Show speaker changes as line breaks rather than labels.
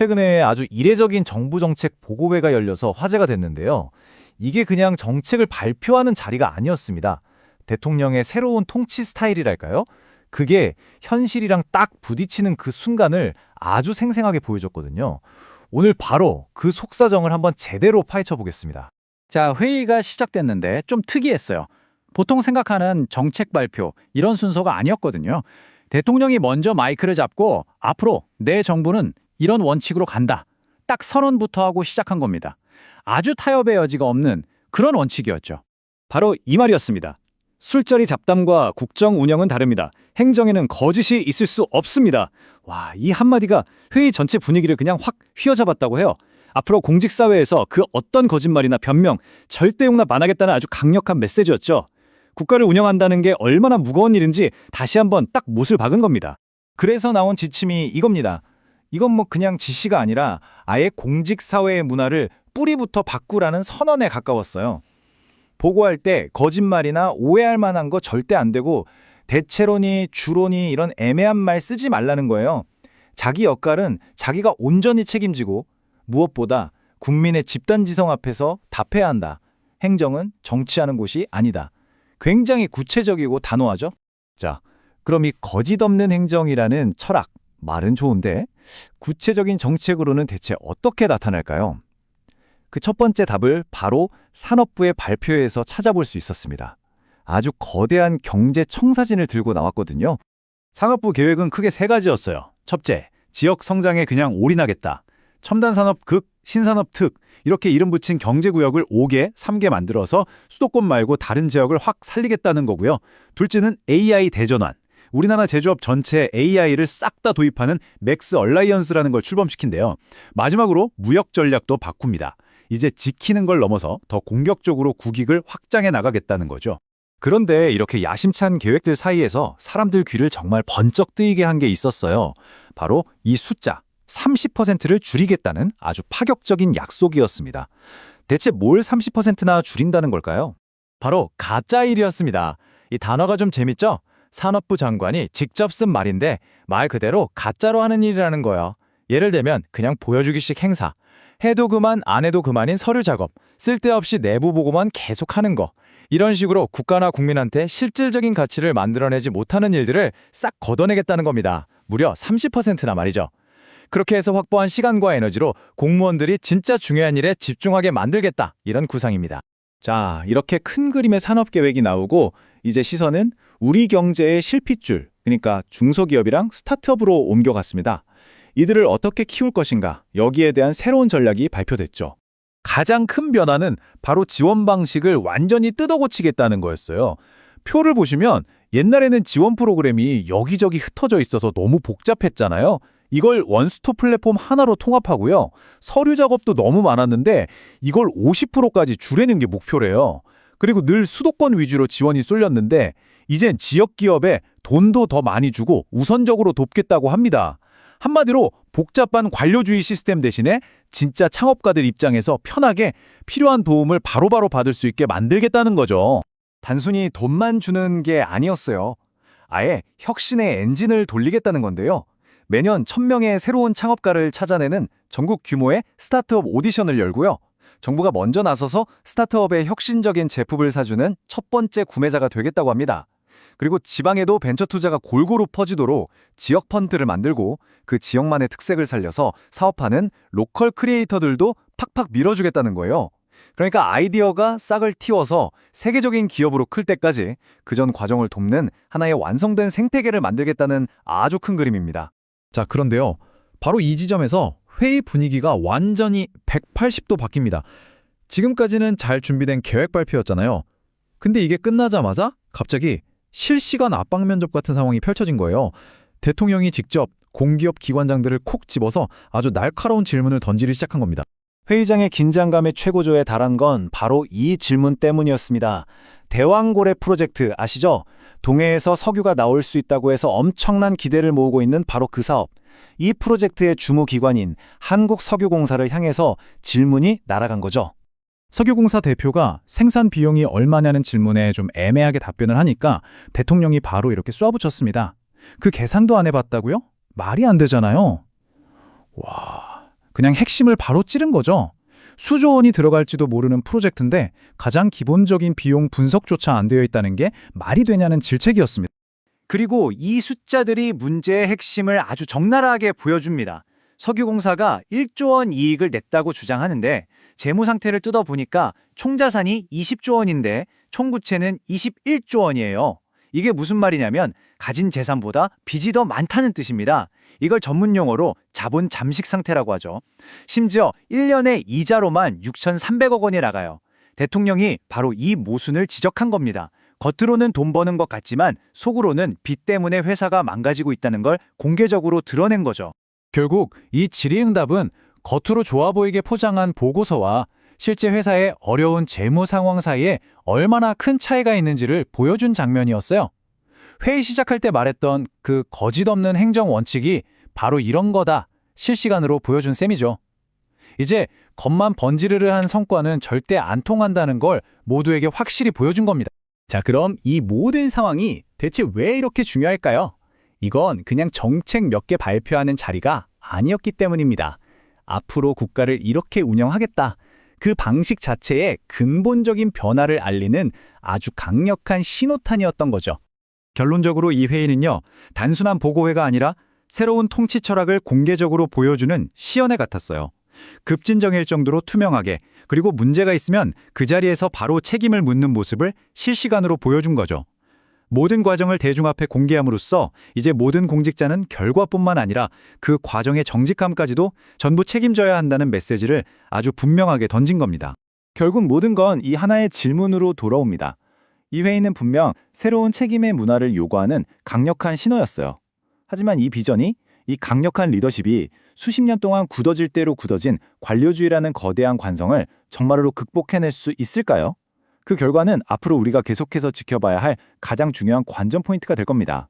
최근에 아주 이례적인 정부 정책 보고회가 열려서 화제가 됐는데요. 이게 그냥 정책을 발표하는 자리가 아니었습니다. 대통령의 새로운 통치 스타일이랄까요? 그게 현실이랑 딱 부딪히는 그 순간을 아주 생생하게 보여줬거든요. 오늘 바로 그 속사정을 한번 제대로 파헤쳐 보겠습니다.
자, 회의가 시작됐는데 좀 특이했어요. 보통 생각하는 정책 발표 이런 순서가 아니었거든요. 대통령이 먼저 마이크를 잡고 앞으로 내 정부는 이런 원칙으로 간다. 딱 선언부터 하고 시작한 겁니다. 아주 타협의 여지가 없는 그런 원칙이었죠.
바로 이 말이었습니다. 술자리 잡담과 국정 운영은 다릅니다. 행정에는 거짓이 있을 수 없습니다. 와, 이 한마디가 회의 전체 분위기를 그냥 확 휘어잡았다고 해요. 앞으로 공직사회에서 그 어떤 거짓말이나 변명 절대 용납 안 하겠다는 아주 강력한 메시지였죠. 국가를 운영한다는 게 얼마나 무거운 일인지 다시 한번 딱 못을 박은 겁니다.
그래서 나온 지침이 이겁니다. 이건 뭐 그냥 지시가 아니라 아예 공직사회의 문화를 뿌리부터 바꾸라는 선언에 가까웠어요. 보고할 때 거짓말이나 오해할 만한 거 절대 안 되고 대체론이 주론이 이런 애매한 말 쓰지 말라는 거예요. 자기 역할은 자기가 온전히 책임지고 무엇보다 국민의 집단 지성 앞에서 답해야 한다. 행정은 정치하는 곳이 아니다. 굉장히 구체적이고 단호하죠? 자, 그럼 이 거짓 없는 행정이라는 철학, 말은 좋은데 구체적인 정책으로는 대체 어떻게 나타날까요? 그 첫 번째 답을 바로 산업부의 발표에서 찾아볼 수 있었습니다. 아주 거대한 경제 청사진을 들고 나왔거든요.
산업부 계획은 크게 세 가지였어요. 첫째, 지역 성장에 그냥 올인하겠다. 첨단 산업 극, 신산업 특 이렇게 이름 붙인 경제구역을 5개, 3개 만들어서 수도권 말고 다른 지역을 확 살리겠다는 거고요. 둘째는 AI 대전환. 우리나라 제조업 전체에 AI를 싹 다 도입하는 맥스 얼라이언스라는 걸 출범시킨대요. 마지막으로 무역 전략도 바꿉니다. 이제 지키는 걸 넘어서 더 공격적으로 국익을 확장해 나가겠다는 거죠.
그런데 이렇게 야심찬 계획들 사이에서 사람들 귀를 정말 번쩍 뜨이게 한 게 있었어요. 바로 이 숫자 30%를 줄이겠다는 아주 파격적인 약속이었습니다. 대체 뭘 30%나 줄인다는 걸까요? 바로 가짜 일이었습니다. 이 단어가 좀 재밌죠? 산업부 장관이 직접 쓴 말인데 말 그대로 가짜로 하는 일이라는 거예요. 예를 들면 그냥 보여주기식 행사. 해도 그만 안 해도 그만인 서류 작업. 쓸데없이 내부 보고만 계속하는 거. 이런 식으로 국가나 국민한테 실질적인 가치를 만들어내지 못하는 일들을 싹 걷어내겠다는 겁니다. 무려 30%나 말이죠. 그렇게 해서 확보한 시간과 에너지로 공무원들이 진짜 중요한 일에 집중하게 만들겠다. 이런 구상입니다. 자, 이렇게 큰 그림의 산업 계획이 나오고 이제 시선은 우리 경제의 실핏줄, 그러니까 중소기업이랑 스타트업으로 옮겨갔습니다. 이들을 어떻게 키울 것인가, 여기에 대한 새로운 전략이 발표됐죠. 가장 큰 변화는 바로 지원 방식을 완전히 뜯어고치겠다는 거였어요. 표를 보시면 옛날에는 지원 프로그램이 여기저기 흩어져 있어서 너무 복잡했잖아요. 이걸 원스톱 플랫폼 하나로 통합하고요. 서류 작업도 너무 많았는데 이걸 50%까지 줄이는 게 목표래요. 그리고 늘 수도권 위주로 지원이 쏠렸는데 이젠 지역 기업에 돈도 더 많이 주고 우선적으로 돕겠다고 합니다. 한마디로 복잡한 관료주의 시스템 대신에 진짜 창업가들 입장에서 편하게 필요한 도움을 바로바로 받을 수 있게 만들겠다는 거죠. 단순히 돈만 주는 게 아니었어요. 아예 혁신의 엔진을 돌리겠다는 건데요. 매년 1000명의 새로운 창업가를 찾아내는 전국 규모의 스타트업 오디션을 열고요. 정부가 먼저 나서서 스타트업의 혁신적인 제품을 사주는 첫 번째 구매자가 되겠다고 합니다. 그리고 지방에도 벤처 투자가 골고루 퍼지도록 지역 펀드를 만들고 그 지역만의 특색을 살려서 사업하는 로컬 크리에이터들도 팍팍 밀어주겠다는 거예요. 그러니까 아이디어가 싹을 틔워서 세계적인 기업으로 클 때까지 그 전 과정을 돕는 하나의 완성된 생태계를 만들겠다는 아주 큰 그림입니다. 자, 그런데요. 바로 이 지점에서 회의 분위기가 완전히 180도 바뀝니다. 지금까지는 잘 준비된 계획 발표였잖아요. 근데 이게 끝나자마자 갑자기 실시간 압박 면접 같은 상황이 펼쳐진 거예요. 대통령이 직접 공기업 기관장들을 콕 집어서 아주 날카로운 질문을 던지기 시작한 겁니다. 회의장의 긴장감의 최고조에 달한 건 바로 이 질문 때문이었습니다. 대왕고래 프로젝트 아시죠? 동해에서 석유가 나올 수 있다고 해서 엄청난 기대를 모으고 있는 바로 그 사업. 이 프로젝트의 주무기관인 한국석유공사를 향해서 질문이 날아간 거죠. 석유공사 대표가 생산 비용이 얼마냐는 질문에 좀 애매하게 답변을 하니까 대통령이 바로 이렇게 쏴붙였습니다. 그 계산도 안 해봤다고요? 말이 안 되잖아요. 와,
그냥 핵심을 바로 찌른 거죠. 수조 원이 들어갈지도 모르는 프로젝트인데 가장 기본적인 비용 분석조차 안 되어 있다는 게 말이 되냐는 질책이었습니다.
그리고 이 숫자들이 문제의 핵심을 아주 적나라하게 보여줍니다. 석유공사가 1조 원 이익을 냈다고 주장하는데 재무 상태를 뜯어보니까 총 자산이 20조 원인데 총 부채는 21조 원이에요. 이게 무슨 말이냐면 가진 재산보다 빚이 더 많다는 뜻입니다. 이걸 전문 용어로 자본 잠식 상태라고 하죠. 심지어 1년에 이자로만 6,300억 원이 나가요. 대통령이 바로 이 모순을 지적한 겁니다. 겉으로는 돈 버는 것 같지만 속으로는 빚 때문에 회사가 망가지고 있다는 걸 공개적으로 드러낸 거죠.
결국 이 질의응답은 겉으로 좋아 보이게 포장한 보고서와 실제 회사의 어려운 재무 상황 사이에 얼마나 큰 차이가 있는지를 보여준 장면이었어요. 회의 시작할 때 말했던 그 거짓 없는 행정 원칙이 바로 이런 거다 실시간으로 보여준 셈이죠. 이제 겉만 번지르르한 성과는 절대 안 통한다는 걸 모두에게 확실히 보여준 겁니다. 자, 그럼 이 모든 상황이 대체 왜 이렇게 중요할까요? 이건 그냥 정책 몇 개 발표하는 자리가 아니었기 때문입니다. 앞으로 국가를 이렇게 운영하겠다. 그 방식 자체의 근본적인 변화를 알리는 아주 강력한 신호탄이었던 거죠.
결론적으로 이 회의는요, 단순한 보고회가 아니라 새로운 통치 철학을 공개적으로 보여주는 시연회 같았어요. 급진정일 정도로 투명하게, 그리고 문제가 있으면 그 자리에서 바로 책임을 묻는 모습을 실시간으로 보여준 거죠. 모든 과정을 대중 앞에 공개함으로써 이제 모든 공직자는 결과뿐만 아니라 그 과정의 정직함까지도 전부 책임져야 한다는 메시지를 아주 분명하게 던진 겁니다. 결국 모든 건 이 하나의 질문으로 돌아옵니다. 이 회의는 분명 새로운 책임의 문화를 요구하는 강력한 신호였어요. 하지만 이 비전이 이 강력한 리더십이 수십 년 동안 굳어질 대로 굳어진 관료주의라는 거대한 관성을 정말로 극복해낼 수 있을까요? 그 결과는 앞으로 우리가 계속해서 지켜봐야 할 가장 중요한 관전 포인트가 될 겁니다.